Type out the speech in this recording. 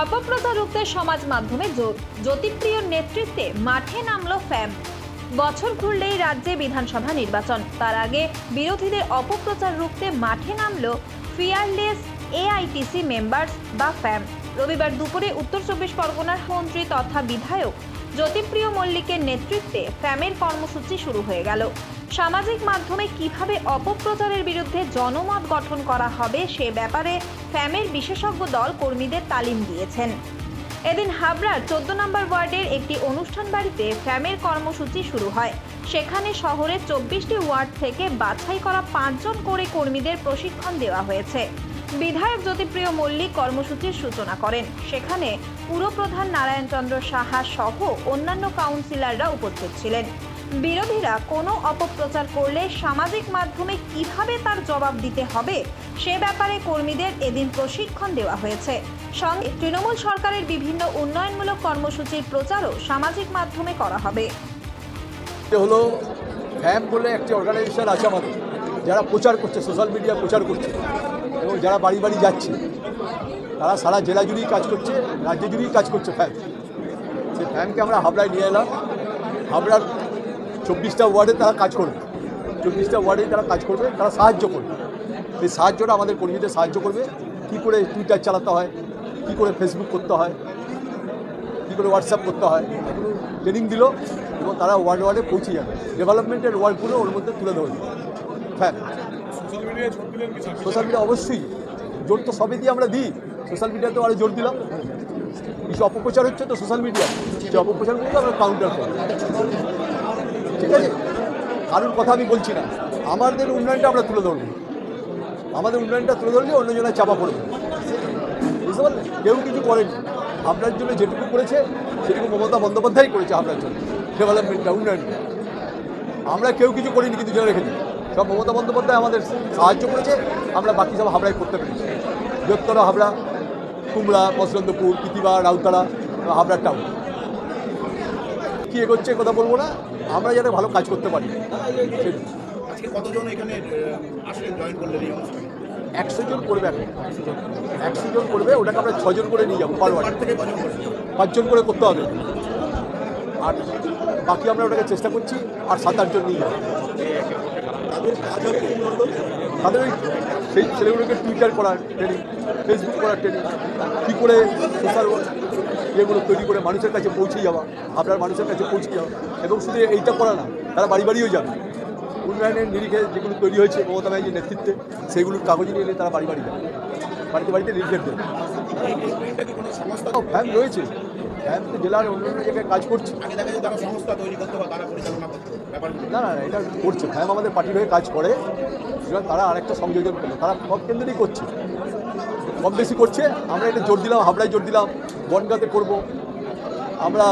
অপপ্রথা রুখতে সমাজ মাধ্যমে জোর। জ্যোতিপ্রিয় নেতৃত্বে মাঠে নামলো ফ্যাম বছর ঘুরলেই রাজ্যে বিধানসভা নির্বাচন। তার আগে বিরোধীদের অপপ্রচার রুখতে মাঠে নামল ফিয়ারলেস এআইটিসি মেম্বার্স বা ফ্যাম রবিবার দুপুরে উত্তর চব্বিশ পরগনার মন্ত্রী তথা বিধায়ক জ্যোতিপ্রিয় মল্লিকের নেতৃত্বে ফ্যামের কর্মসূচি শুরু হয়ে গেল। সামাজিক মাধ্যমে কীভাবে অপপ্রচারের বিরুদ্ধে জনমত গঠন করা হবে সে ব্যাপারে ফ্যামের বিশেষজ্ঞ দল কর্মীদের তালিম দিয়েছেন। এদিন হাবড়ার চোদ্দ নম্বর ওয়ার্ডের একটি অনুষ্ঠান বাড়িতে ফ্যামের কর্মসূচি শুরু হয়। সেখানে শহরের চব্বিশটি ওয়ার্ড থেকে বাছাই করা পাঁচজন করে কর্মীদের প্রশিক্ষণ দেওয়া হয়েছে। বিধায়ক জ্যোতিপ্রিয় মল্লিক কর্মসূচির সূচনা করেন। সেখানে পুরপ্রধান নারায়ণচন্দ্র সাহা সহ অন্যান্য কাউন্সিলররা উপস্থিত ছিলেন। বিরোধীরা কোনো অপপ্রচার করলে সামাজিক মাধ্যমে কীভাবে তার জবাব দিতে হবে সে ব্যাপারে কর্মীদের এদিন প্রশিক্ষণ দেওয়া হয়েছে। সঙ্গে তৃণমূল সরকারের বিভিন্ন উন্নয়নমূলক কর্মসূচির প্রচারও সামাজিক মাধ্যমে করা হবে। হলো ফ্যাম বলে একটি অর্গানাইজেশন আছে আমাদের, যারা প্রচার করছে সোশ্যাল মিডিয়া প্রচার করছে। এবং যারা বাড়ি বাড়ি যাচ্ছে, তারা সারা জেলা জুড়েই কাজ করছে, রাজ্য জুড়েই কাজ করছে ফ্যাম সেই ফ্যামকে আমরা হাবড়ায় নিয়ে এলাম। হাবড়ার চব্বিশটা ওয়ার্ডে তারা কাজ করবে। চব্বিশটা ওয়ার্ডে তারা কাজ করবে, তারা সাহায্য করবে। সেই সাহায্যটা আমাদের কর্মীদের সাহায্য করবে। কী করে টুইটার চালাতে হয়, কী করে ফেসবুক করতে হয়, কী করে হোয়াটসঅ্যাপ করতে হয় ট্রেনিং দিল এবং তারা ওয়ার্ড ওয়ার্ডে পৌঁছে যাবে। ডেভেলপমেন্টের ওয়ার্ডগুলো ওর মধ্যে তুলে ধরবে হ্যাঁ সোশ্যাল মিডিয়া অবশ্যই। জোর তো সবই দিয়ে আমরা দিই। সোশ্যাল মিডিয়াতে আরও জোর দিলাম। কিছু অপপ্রচার হচ্ছে তো সোশ্যাল মিডিয়া। যে অপপ্রচারগুলো আমরা কাউন্টার করি। ঠিক আছে? কারোর কথা আমি বলছি না। আমাদের উন্নয়নটা আমরা তুলে ধরবো। আমাদের উন্নয়নটা তুলে ধরলে অন্য জনের চাপা পড়বে। বুঝতে পারলেন? কেউ কিছু করেনি। আপনার জন্য যেটুকু করেছে, সেটুকু মমতা বন্দ্যোপাধ্যায় করেছে আপনার জন্য। ডেভেলপমেন্টটা উন্নয়নটা। আমরা কেউ কিছু করিনি কিন্তু জেনে রেখেছি সব মমতা বন্দ্যোপাধ্যায় আমাদের সাহায্য করেছে আমরা বাকি সব হাবড়ায় করতে পেরেছি। বৃহত্তর হাবড়া কুমড়া মসলন্দপুর পিতিবা রাউতারা হাবড়া টাউন কী এগোচ্ছে কথা বলব না আমরা যাতে ভালো কাজ করতে পারি। সেই- কতজন এখানে জয়েন করলেন একশো জন করবে এখন। একশো জন করবে ওটাকে আমরা ছজন করে নিয়ে যাব পাঁচজন করে করতে হবে। আর বাকি আমরা ওটাকে চেষ্টা করছি আর সাত আটজন নিয়ে তাদের ওই সেই ছেলেগুলোকে টুইটার করার ট্রেনিং ফেসবুক করার ট্রেনিং কী করে সোশ্যাল ইয়েগুলো তৈরি করে মানুষের কাছে পৌঁছে যাওয়া, আপনার মানুষের কাছে পৌঁছে যাওয়া। এবং শুধু এইটা করা না, তারা বাড়ি বাড়িও যাবে। উন্নয়নের নিরিখে যেগুলো তৈরি হয়েছে মমতা ব্যানার্জির নেতৃত্বে সেগুলোর কাগজ নিয়ে এলে তারা বাড়ি বাড়ি যাবে। বাড়িতে বাড়িতে লিফলেট দেবে ফ্যান রয়েছে। তো জেলার অন্যান্য অন্য জায়গায় কাজ করছে। না না, এটা করছে। ফ্যাম আমাদের পার্টির হয়ে কাজ করে। সুতরাং তারা আরেকটা সংযোজন করল। তারা সব কেন্দ্রেই করছে। কম বেশি করছে। আমরা এটা জোর দিলাম হাবড়ায় জোর দিলাম বনগাতে করব। আমরা